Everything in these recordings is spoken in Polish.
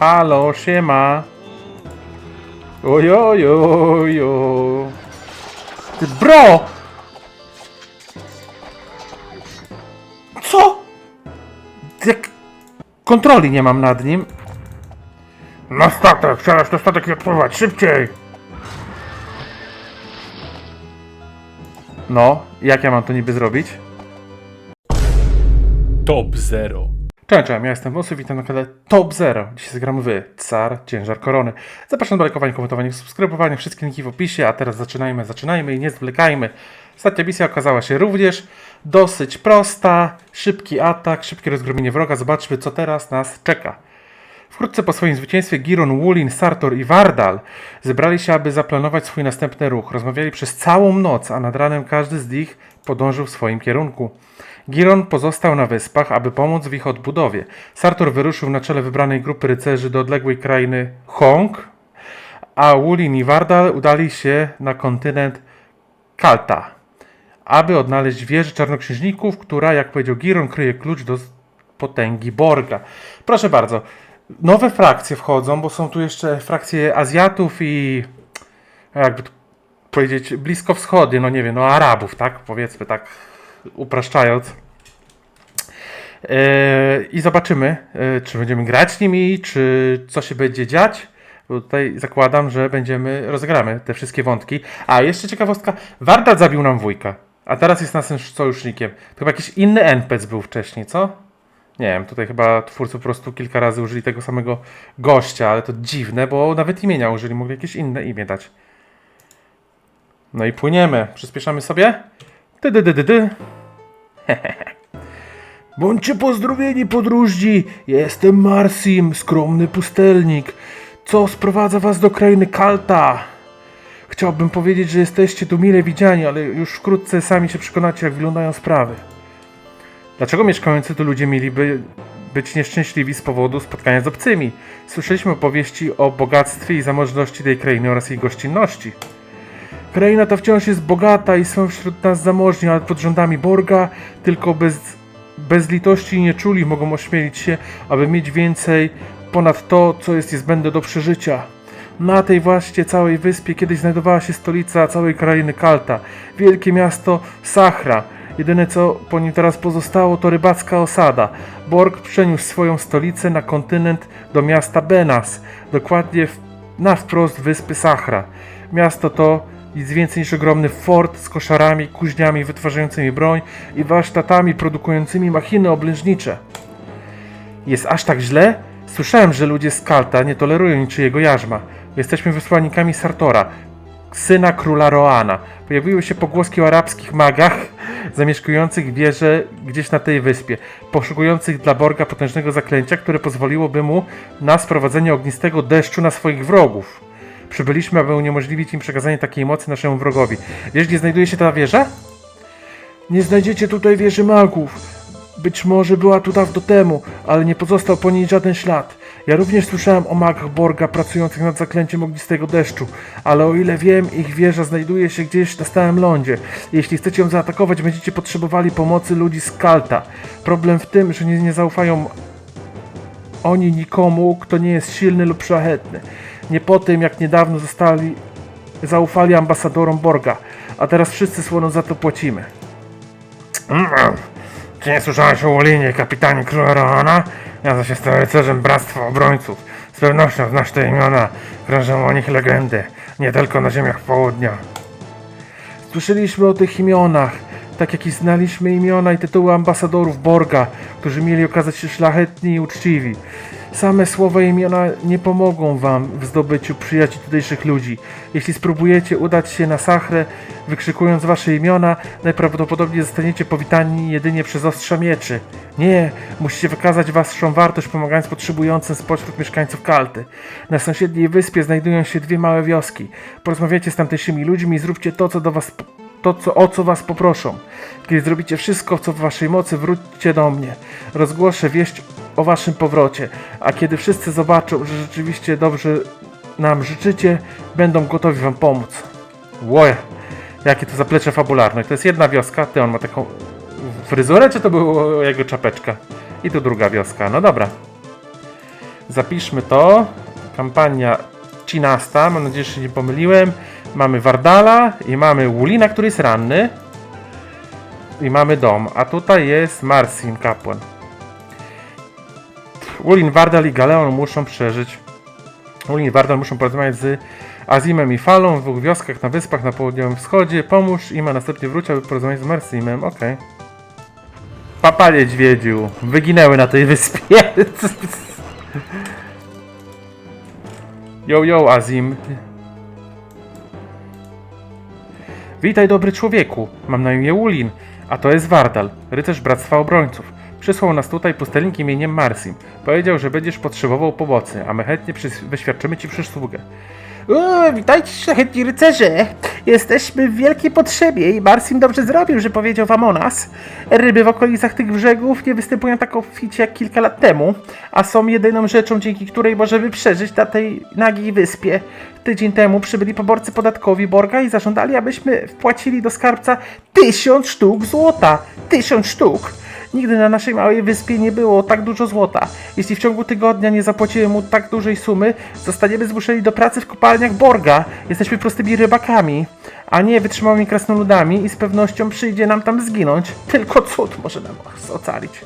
Halo, siema. Ojojojo. Ty bro! Co? Jak kontroli nie mam nad nim. Na statek, trzeba na statek nie odpływać, szybciej! No, jak ja mam to niby zrobić? Top Zero. Cześć, cześć, ja jestem Wosy, witam na kanale Top Zero. Dzisiaj zagramy wy, Car, Ciężar Korony. Zapraszam do lajkowania, komentowania, subskrybowania, wszystkie linki w opisie, a teraz zaczynajmy, zaczynajmy i nie zwlekajmy. Ostatnia misja okazała się również dosyć prosta, szybki atak, szybkie rozgromienie wroga, zobaczmy co teraz nas czeka. Wkrótce po swoim zwycięstwie Giron, Wulin, Sartor i Wardal zebrali się, aby zaplanować swój następny ruch. Rozmawiali przez całą noc, a nad ranem każdy z nich podążył w swoim kierunku. Giron pozostał na wyspach, aby pomóc w ich odbudowie. Sartor wyruszył na czele wybranej grupy rycerzy do odległej krainy Hong, a Wulin i Wardal udali się na kontynent Kalta, aby odnaleźć wieżę czarnoksiężników, która, jak powiedział Giron, kryje klucz do potęgi Borga. Proszę bardzo, nowe frakcje wchodzą, bo są tu jeszcze frakcje Azjatów i jakby powiedzieć bliskowschodnie, no nie wiem, no Arabów, tak? Powiedzmy tak upraszczając. Eee, I zobaczymy, e, czy będziemy grać z nimi, czy co się będzie dziać. Bo Tutaj zakładam, że będziemy, rozegramy te wszystkie wątki. A, jeszcze ciekawostka, Wardal zabił nam wujka, a teraz jest naszym sojusznikiem. To chyba jakiś inny NPC był wcześniej, co? Nie wiem, tutaj chyba twórcy po prostu kilka razy użyli tego samego gościa, ale to dziwne, bo nawet imienia użyli, mogli jakieś inne imię dać. No i płyniemy. Przyspieszamy sobie? Ty, dy, dy, dy, dy. Bądźcie pozdrowieni, podróżni! Jestem Marsim, skromny pustelnik. Co sprowadza was do krainy Kalta? Chciałbym powiedzieć, że jesteście tu mile widziani, ale już wkrótce sami się przekonacie, jak wyglądają sprawy. Dlaczego mieszkający tu ludzie mieliby być nieszczęśliwi z powodu spotkania z obcymi? Słyszeliśmy opowieści o bogactwie i zamożności tej krainy oraz jej gościnności. Kraina ta wciąż jest bogata i są wśród nas zamożni, ale pod rządami Borga tylko bez, bez litości i nieczuli mogą ośmielić się, aby mieć więcej ponad to, co jest niezbędne do przeżycia. Na tej właśnie całej wyspie kiedyś znajdowała się stolica całej krainy Kalta, wielkie miasto Sachra. Jedyne co po nim teraz pozostało to rybacka osada. Borg przeniósł swoją stolicę na kontynent do miasta Benas, dokładnie w, na wprost wyspy Sachra. Miasto to nic więcej niż ogromny fort z koszarami, kuźniami wytwarzającymi broń i warsztatami produkującymi machiny oblężnicze. Jest aż tak źle? Słyszałem, że ludzie z Kalta nie tolerują niczyjego jarzma. Jesteśmy wysłannikami Sartora, syna króla Roana. Pojawiły się pogłoski o arabskich magach zamieszkujących wieże gdzieś na tej wyspie, poszukujących dla Borga potężnego zaklęcia, które pozwoliłoby mu na sprowadzenie ognistego deszczu na swoich wrogów. Przybyliśmy, aby uniemożliwić im przekazanie takiej mocy naszemu wrogowi. Wiesz, gdzie znajduje się ta wieża? Nie znajdziecie tutaj wieży magów. Być może była tu dawno temu, ale nie pozostał po niej żaden ślad. Ja również słyszałem o magach Borga pracujących nad zaklęciem ognistego deszczu, ale o ile wiem, ich wieża znajduje się gdzieś na stałym lądzie. Jeśli chcecie ją zaatakować, będziecie potrzebowali pomocy ludzi z Kalta. Problem w tym, że nie, nie zaufają oni nikomu, kto nie jest silny lub szlachetny. Nie po tym, jak niedawno zostali, zaufali ambasadorom Borga, a teraz wszyscy słono za to płacimy. Czy nie słyszałeś o Wolinie, kapitanie króla Rohana? Ja zaś jestem rycerzem Bractwa Obrońców. Z pewnością znasz te imiona. Krążą o nich legendy. Nie tylko na ziemiach południa. Słyszeliśmy o tych imionach, tak jak i znaliśmy imiona i tytuły ambasadorów Borga, którzy mieli okazać się szlachetni i uczciwi. Same słowa i imiona nie pomogą wam w zdobyciu przyjaciół tutejszych ludzi. Jeśli spróbujecie udać się na Sachrę, wykrzykując wasze imiona, najprawdopodobniej zostaniecie powitani jedynie przez ostrza mieczy. Nie, musicie wykazać waszą wartość pomagając potrzebującym spośród mieszkańców Kalty. Na sąsiedniej wyspie znajdują się dwie małe wioski. Porozmawiajcie z tamtejszymi ludźmi i zróbcie to, co do was to, co, o co was poproszą. Kiedy zrobicie wszystko, co w waszej mocy, wróćcie do mnie. Rozgłoszę wieść o waszym powrocie, a kiedy wszyscy zobaczą, że rzeczywiście dobrze nam życzycie, będą gotowi wam pomóc. Łoje, jakie to zaplecze fabularne. To jest jedna wioska, ty on ma taką fryzurę, czy to była jego czapeczka? I tu druga wioska, no dobra. Zapiszmy to. Kampania Cinasta, mam nadzieję, że się nie pomyliłem. Mamy Wardala i mamy Wulina, który jest ranny. I mamy dom, a tutaj jest Marcin kapłan. Wulin, Wardal i Galeon muszą przeżyć. Wulin i Wardal muszą porozmawiać z Azimem i Falą w dwóch wioskach na wyspach na południowym wschodzie. Pomóż im, a następnie wróć, aby porozmawiać z Marcimem. Okej. Papa niedźwiedziu. Wyginęły na tej wyspie. Yo, yo, Azim. Witaj, dobry człowieku. Mam na imię Ulin, a to jest Wardal, rycerz Bractwa Obrońców. Przysłał nas tutaj pustelnik imieniem Marsim. Powiedział, że będziesz potrzebował pomocy, a my chętnie wyświadczymy ci przysługę. Witajcie szlachetni rycerze! Jesteśmy w wielkiej potrzebie i Marsim dobrze zrobił, że powiedział wam o nas. Ryby w okolicach tych brzegów nie występują tak obficie jak kilka lat temu, a są jedyną rzeczą, dzięki której możemy przeżyć na tej nagiej wyspie. Tydzień temu przybyli poborcy podatkowi Borga i zażądali, abyśmy wpłacili do skarbca tysiąc sztuk złota. Tysiąc sztuk! Nigdy na naszej małej wyspie nie było tak dużo złota. Jeśli w ciągu tygodnia nie zapłacimy mu tak dużej sumy, zostaniemy zmuszeni do pracy w kopalniach Borga. Jesteśmy prostymi rybakami, a nie wytrzymałymi krasnoludami i z pewnością przyjdzie nam tam zginąć. Tylko cud może nam ocalić.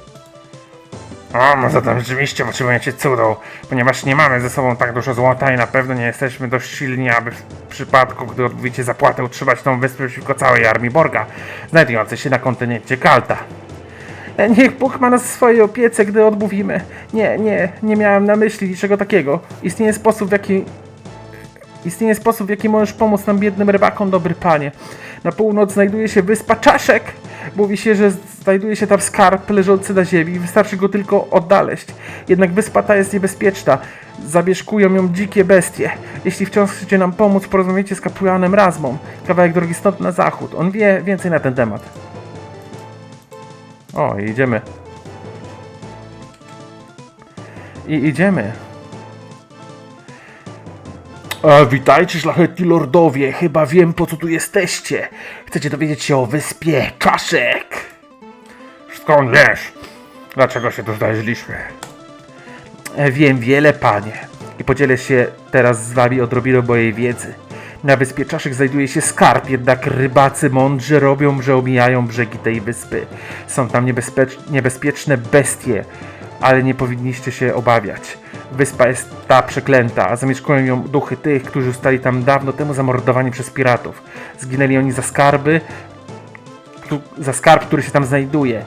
O, może tam rzeczywiście potrzebujecie cudu, ponieważ nie mamy ze sobą tak dużo złota i na pewno nie jesteśmy dość silni, aby w przypadku, gdy odmówicie zapłatę, utrzymać tą wyspę przeciwko całej armii Borga, znajdującej się na kontynencie Kalta. E, Niech Bóg ma nas w swojej opiece, gdy odmówimy. Nie, nie, nie miałem na myśli niczego takiego. Istnieje sposób, w jaki... Istnieje sposób, w jaki możesz pomóc nam biednym rybakom, dobry panie. Na północ znajduje się wyspa Czaszek. Mówi się, że znajduje się tam skarb leżący na ziemi. Wystarczy go tylko odnaleźć. Jednak wyspa ta jest niebezpieczna. Zabieszkują ją dzikie bestie. Jeśli wciąż chcecie nam pomóc, porozmawiajcie z kapłanem Razmą. Kawałek drogi stąd na zachód. On wie więcej na ten temat. O, idziemy. I idziemy. A, witajcie, szlachetni lordowie. Chyba wiem, po co tu jesteście. Chcecie dowiedzieć się o wyspie Czaszek. Skąd wiesz? Dlaczego się tu znaleźliśmy? E, Wiem wiele, panie. I podzielę się teraz z wami odrobiną mojej wiedzy. Na wyspie Czaszek znajduje się skarb, jednak rybacy mądrze robią, że omijają brzegi tej wyspy. Są tam niebezpiecz- niebezpieczne bestie, ale nie powinniście się obawiać. Wyspa jest ta przeklęta, a zamieszkują ją duchy tych, którzy zostali tam dawno temu zamordowani przez piratów. Zginęli oni za skarby, tu- za skarb, który się tam znajduje.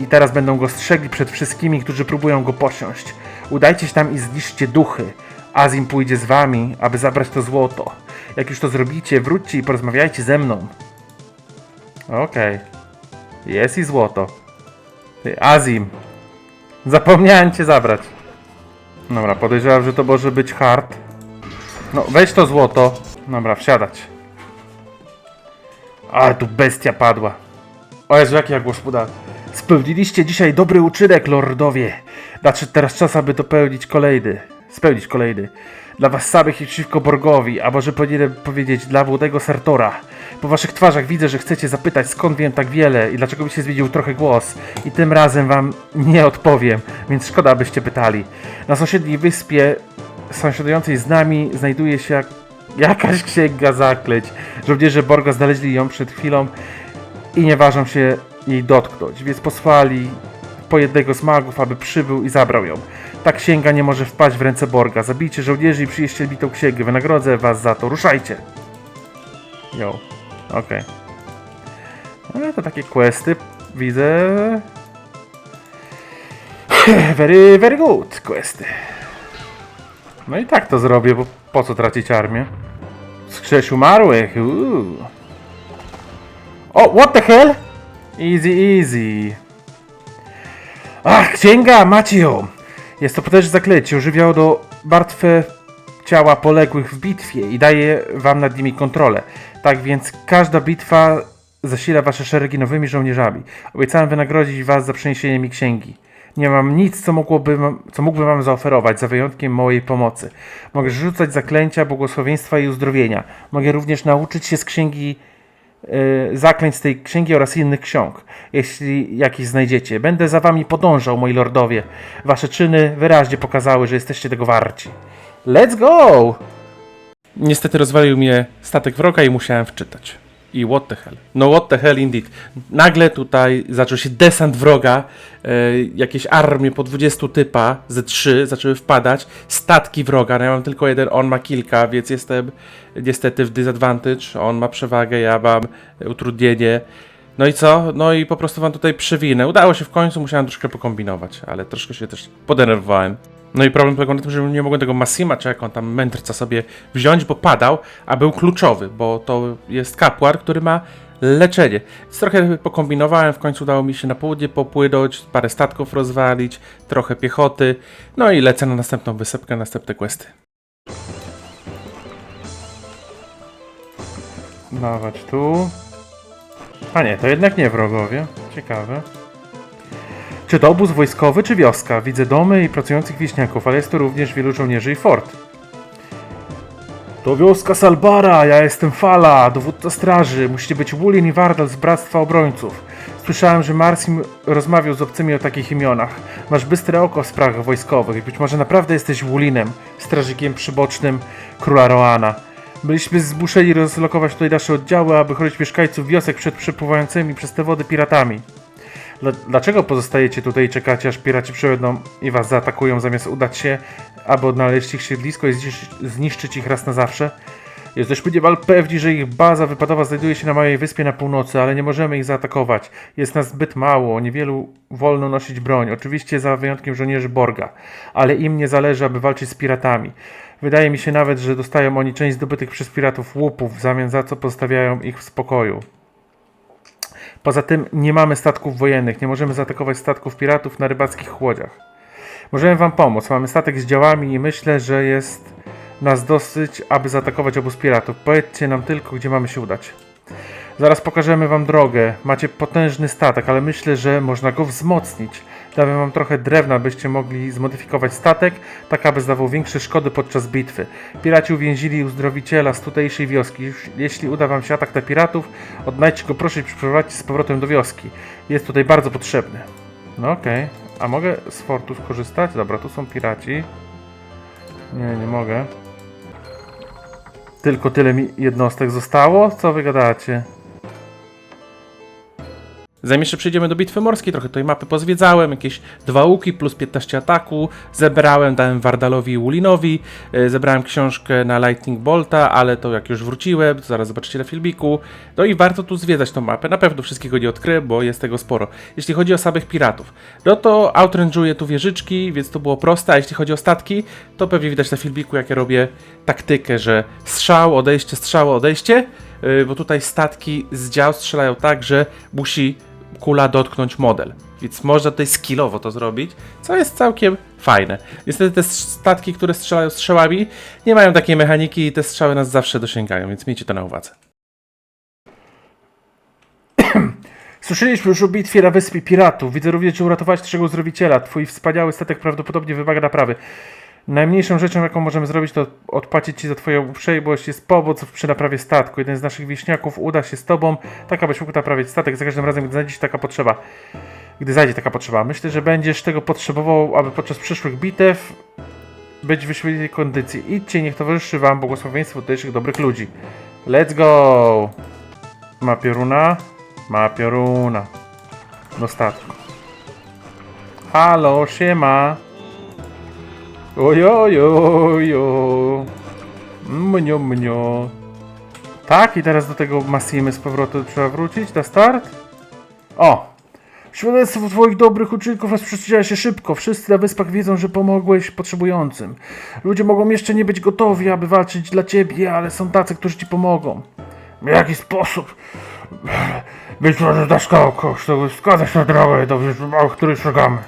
I teraz będą go strzegli przed wszystkimi, którzy próbują go posiąść. Udajcie się tam i zniszczcie duchy. Azim pójdzie z wami, aby zabrać to złoto. Jak już to zrobicie, wróćcie i porozmawiajcie ze mną. Okej. Jest i złoto. Azim. Zapomniałem cię zabrać. Dobra, podejrzewam, że to może być hard. No, weź to złoto. Dobra, wsiadać. Ale tu bestia padła. O Jezu, jaki jak puda. Spełniliście dzisiaj dobry uczynek, lordowie. Nadszedł teraz czas, aby dopełnić kolejny. Spełnić kolejny. Dla was samych i przeciwko Borgowi, a może powinienem powiedzieć dla młodego Sartora. Po waszych twarzach widzę, że chcecie zapytać skąd wiem tak wiele i dlaczego mi się zmienił trochę głos. I tym razem wam nie odpowiem, więc szkoda, abyście pytali. Na sąsiedniej wyspie, sąsiadującej z nami, znajduje się jak... jakaś księga zaklęć. Żołnierze Borga znaleźli ją przed chwilą i nie ważą się jej dotknąć, więc posłali po jednego z magów, aby przybył i zabrał ją. Ta księga nie może wpaść w ręce Borga. Zabijcie żołnierzy i przynieście mi księgę. Wynagrodzę was za to. Ruszajcie! Yo. Okej. No to takie questy widzę. Very, very good questy. No i tak to zrobię, bo po co tracić armię? Skrzesz umarłych. Uuu. O, what the hell? Easy, easy. Ach, księga, macie ją! Jest to potężne zaklęcie, ożywiało do martwe ciała poległych w bitwie i daje wam nad nimi kontrolę. Tak więc każda bitwa zasila wasze szeregi nowymi żołnierzami. Obiecałem wynagrodzić was za przeniesienie mi księgi. Nie mam nic, co, mogłoby, co mógłbym wam zaoferować, za wyjątkiem mojej pomocy. Mogę rzucać zaklęcia, błogosławieństwa i uzdrowienia. Mogę również nauczyć się z księgi zaklęć z tej księgi oraz innych ksiąg, jeśli jakiś znajdziecie. Będę za wami podążał, moi lordowie. Wasze czyny wyraźnie pokazały, że jesteście tego warci. Let's go! Niestety rozwalił mnie statek wroga i musiałem wczytać. I what the hell. No what the hell indeed. Nagle tutaj zaczął się desant wroga, e, jakieś armie po 20 typa, ze 3 zaczęły wpadać, statki wroga, no ja mam tylko jeden, on ma kilka, więc jestem niestety w disadvantage, on ma przewagę, ja mam utrudnienie. No i co? No i po prostu wam tutaj przewinę. Udało się w końcu, musiałem troszkę pokombinować, ale troszkę się też podenerwowałem. No i problem polegał na tym, że nie mogłem tego Massima, czy jak on tam mędrca sobie wziąć, bo padał, a był kluczowy, bo to jest kapłan, który ma leczenie. Więc trochę pokombinowałem, w końcu udało mi się na południe popłynąć, parę statków rozwalić, trochę piechoty, no i lecę na następną wysepkę, następne questy. Dawać tu. A nie, to jednak nie wrogowie. Ciekawe. Czy to obóz wojskowy, czy wioska? Widzę domy i pracujących wieśniaków, ale jest tu również wielu żołnierzy i fort. To wioska Salbara, ja jestem Fala, dowódca straży. Musicie być Wulin i Wardal z Bractwa Obrońców. Słyszałem, że Marsim rozmawiał z obcymi o takich imionach. Masz bystre oko w sprawach wojskowych. Być może naprawdę jesteś Wulinem, strażnikiem przybocznym króla Roana. Byliśmy zmuszeni rozlokować tutaj nasze oddziały, aby chronić mieszkańców wiosek przed przepływającymi przez te wody piratami. Dla- Dlaczego pozostajecie tutaj i czekacie, aż piraci przyjadą i was zaatakują, zamiast udać się, aby odnaleźć ich siedlisko i zniszczyć ich raz na zawsze? Jesteśmy niemal pewni, że ich baza wypadowa znajduje się na małej wyspie na północy, ale nie możemy ich zaatakować. Jest nas zbyt mało, niewielu wolno nosić broń, oczywiście za wyjątkiem żołnierzy Borga, ale im nie zależy, aby walczyć z piratami. Wydaje mi się nawet, że dostają oni część zdobytych przez piratów łupów, w zamian za co pozostawiają ich w spokoju. Poza tym nie mamy statków wojennych, nie możemy zaatakować statków piratów na rybackich łodziach. Możemy wam pomóc, mamy statek z działami i myślę, że jest nas dosyć, aby zaatakować obóz piratów. Powiedzcie nam tylko, gdzie mamy się udać. Zaraz pokażemy wam drogę. Macie potężny statek, ale myślę, że można go wzmocnić. Damy wam trochę drewna, byście mogli zmodyfikować statek, tak aby zdawał większe szkody podczas bitwy. Piraci uwięzili uzdrowiciela z tutejszej wioski. Jeśli uda wam się atak na piratów, odnajdźcie go proszę i przyprowadźcie z powrotem do wioski. Jest tutaj bardzo potrzebny. No okej. A mogę z fortu skorzystać? Dobra, tu są piraci. Nie, nie mogę. Tylko tyle mi jednostek zostało? Co wy gadacie? Zanim jeszcze przejdziemy do bitwy morskiej, trochę tej mapy pozwiedzałem, jakieś dwa łuki plus 15 ataku, zebrałem, dałem Wardalowi i Wulinowi, e, zebrałem książkę na Lightning Bolta, ale to jak już wróciłem, to zaraz zobaczycie na filmiku, no i warto tu zwiedzać tą mapę, na pewno wszystkiego nie odkryję, bo jest tego sporo. Jeśli chodzi o samych piratów, no to outrange'uję tu wieżyczki, więc to było proste, a jeśli chodzi o statki, to pewnie widać na filmiku, jak ja robię taktykę, że strzał, odejście, strzał, odejście, yy, bo tutaj statki z dział strzelają tak, że musi kula dotknąć model. Więc można tutaj skillowo to zrobić, co jest całkiem fajne. Niestety te statki, które strzelają strzałami, nie mają takiej mechaniki i te strzały nas zawsze dosięgają, więc miejcie to na uwadze. Słyszeliśmy już o bitwie na wyspie piratów. Widzę również, że uratowałeś naszego uzdrowiciela. Twój wspaniały statek prawdopodobnie wymaga naprawy. Najmniejszą rzeczą, jaką możemy zrobić, to odpłacić Ci za Twoją uprzejmość. Jest pomoc przy naprawie statku. Jeden z naszych wieśniaków uda się z Tobą, tak abyś mógł naprawić statek za każdym razem, gdy znajdzie się taka potrzeba. Gdy zajdzie taka potrzeba. Myślę, że będziesz tego potrzebował, aby podczas przyszłych bitew być w wyśmienitej kondycji. Idźcie, niech towarzyszy Wam błogosławieństwo tutejszych dobrych ludzi. Let's go! Ma pioruna? Ma pioruna. Do statku. Halo, siema. Ojojojo. Mnio, mnio. Tak, i teraz do tego Massimy z powrotem trzeba wrócić na start. O! Świadectwo twoich dobrych uczynków rozprzestrzenia się szybko. Wszyscy na wyspach wiedzą, że pomogłeś potrzebującym. Ludzie mogą jeszcze nie być gotowi, aby walczyć dla ciebie, ale są tacy, którzy ci pomogą. W jaki sposób? Być może dasz kogoś, kto wskazać na drogę do o której szukamy.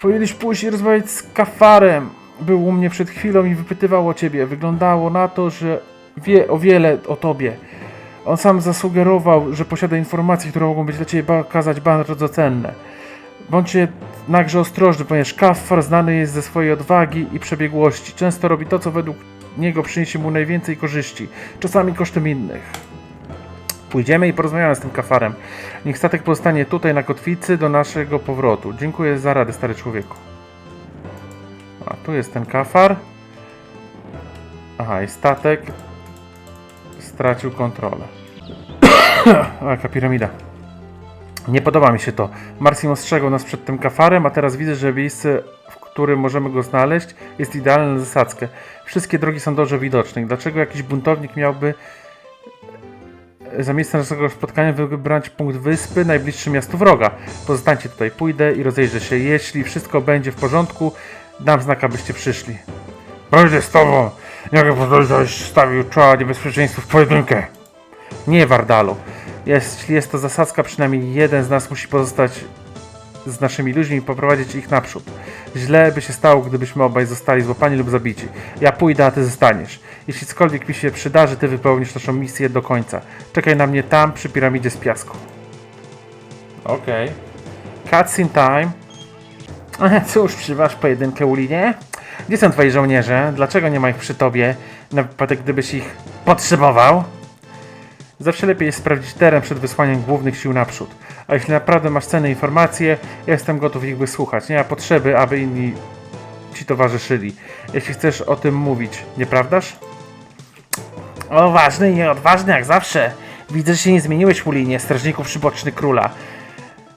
Powinniś pójść i rozmawiać z Kafarem. Był u mnie przed chwilą i wypytywał o ciebie. Wyglądało na to, że wie o wiele o tobie. On sam zasugerował, że posiada informacje, które mogą być dla ciebie bardzo cenne. Bądźcie jednakże ostrożny, ponieważ Kafar znany jest ze swojej odwagi i przebiegłości. Często robi to, co według niego przyniesie mu najwięcej korzyści, czasami kosztem innych. Pójdziemy i porozmawiamy z tym kafarem. Niech statek pozostanie tutaj na kotwicy do naszego powrotu. Dziękuję za radę, stary człowieku. A tu jest ten kafar. Aha, i statek stracił kontrolę. jaka piramida. Nie podoba mi się to. Marcin ostrzegał nas przed tym kafarem, a teraz widzę, że miejsce, w którym możemy go znaleźć, jest idealne na zasadzkę. Wszystkie drogi są dobrze widoczne. Dlaczego jakiś buntownik miałby za miejsce naszego spotkania wybrać punkt wyspy, najbliższe miasto wroga? Pozostańcie tutaj, pójdę i rozejrzę się. Jeśli wszystko będzie w porządku, dam znak, abyście przyszli. Będę z tobą! Nie mogę pozwolić, abyś stawił czoła niebezpieczeństwu w pojedynkę. Nie, Wardalu. Jeśli jest to zasadzka, przynajmniej jeden z nas musi pozostać z naszymi ludźmi i poprowadzić ich naprzód. Źle by się stało, gdybyśmy obaj zostali złapani lub zabici. Ja pójdę, a ty zostaniesz. Jeśli cokolwiek mi się przydarzy, ty wypełnisz naszą misję do końca. Czekaj na mnie tam, przy piramidzie z piasku. Okej. Okay. Cutscene time. Cóż, przyważ pojedynkę Ulinie? Gdzie są twoi żołnierze? Dlaczego nie ma ich przy tobie? Na wypadek, gdybyś ich potrzebował? Zawsze lepiej jest sprawdzić teren przed wysłaniem głównych sił naprzód. A jeśli naprawdę masz cenne informacje, ja jestem gotów ich wysłuchać. Nie ma potrzeby, aby inni ci towarzyszyli. Jeśli chcesz o tym mówić, nieprawdaż? O, ważny i nieodważny jak zawsze. Widzę, że się nie zmieniłeś w strażniku przyboczny króla.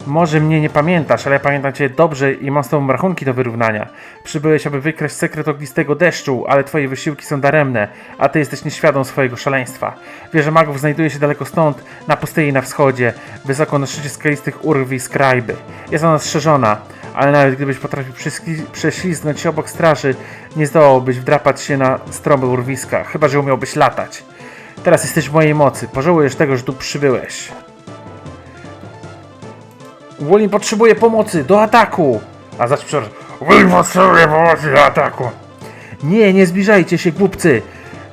Może mnie nie pamiętasz, ale pamiętam cię dobrze i mam z tobą rachunki do wyrównania. Przybyłeś, aby wykraść sekret ognistego deszczu, ale twoje wysiłki są daremne, a ty jesteś nieświadom swojego szaleństwa. Wieża magów znajduje się daleko stąd, na pustyni na wschodzie, wysoko na szczycie skalistych urwisk Krajby. Jest ona strzeżona, ale nawet gdybyś potrafił prześli- prześlizgnąć się obok straży, nie zdołałbyś wdrapać się na stromy urwiska, chyba że umiałbyś latać. Teraz jesteś w mojej mocy, pożałujesz tego, że tu przybyłeś. Wolin potrzebuje pomocy, do ataku! A zacz przepraszam. Wolin potrzebuje pomocy, do ataku! Nie, nie zbliżajcie się, głupcy!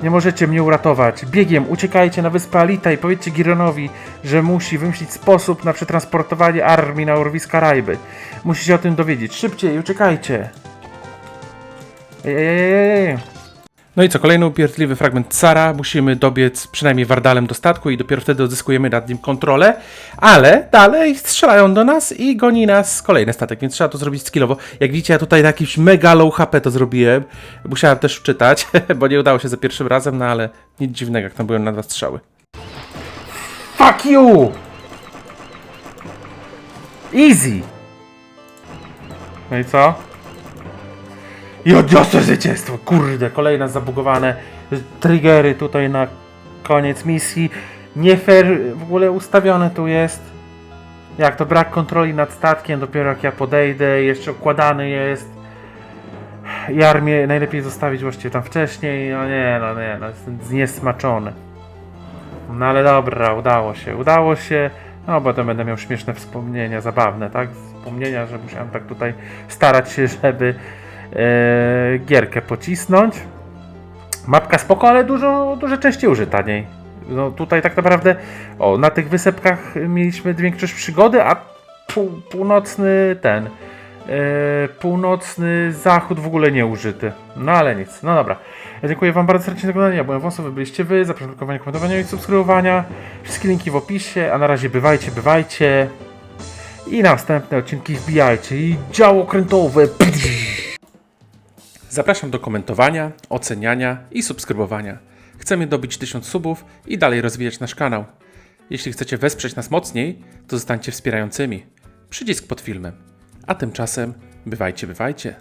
Nie możecie mnie uratować. Biegiem uciekajcie na wyspę Alita i powiedzcie Gironowi, że musi wymyślić sposób na przetransportowanie armii na urwiska Rajby. Musicie o tym dowiedzieć. Szybciej, uciekajcie! Ej, ej, ej, ej. No i co, kolejny upierdliwy fragment Cara. Musimy dobiec przynajmniej Wardalem do statku i dopiero wtedy odzyskujemy nad nim kontrolę. Ale dalej strzelają do nas i goni nas kolejny statek, więc trzeba to zrobić skillowo. Jak widzicie, ja tutaj na jakimś mega low HP to zrobiłem. Musiałem też wczytać, bo nie udało się za pierwszym razem, no ale nic dziwnego, jak tam byłem na dwa strzały. Fuck you! Easy! No i co? I odniosę zwycięstwo. Kurde, kolejne zabugowane triggery tutaj na koniec misji. Nie fair w ogóle ustawione tu jest. Jak to brak kontroli nad statkiem, dopiero jak ja podejdę, jeszcze układany jest. I armię najlepiej zostawić właściwie tam wcześniej. No nie, no nie, no jestem zniesmaczony. No ale dobra, udało się, udało się. No bo to będę miał śmieszne wspomnienia, zabawne, tak? Wspomnienia, że musiałem tak tutaj starać się, żeby gierkę pocisnąć. Mapka spoko, ale dużo, dużo częściej użyta niej. No tutaj tak naprawdę, o, na tych wysepkach mieliśmy większość przygody, a pół, północny ten, e, północny zachód w ogóle nie użyty. No ale nic, no dobra. Ja dziękuję Wam bardzo serdecznie za oglądanie. Ja byłem Wąso, wy byliście Wy. Zapraszam do komentowania i subskrybowania. Wszystkie linki w opisie, a na razie bywajcie, bywajcie. I na następne odcinki wbijajcie. I działo krętowe. Zapraszam do komentowania, oceniania i subskrybowania. Chcemy dobić 1000 subów i dalej rozwijać nasz kanał. Jeśli chcecie wesprzeć nas mocniej, to zostańcie wspierającymi. Przycisk pod filmem. A tymczasem bywajcie, bywajcie.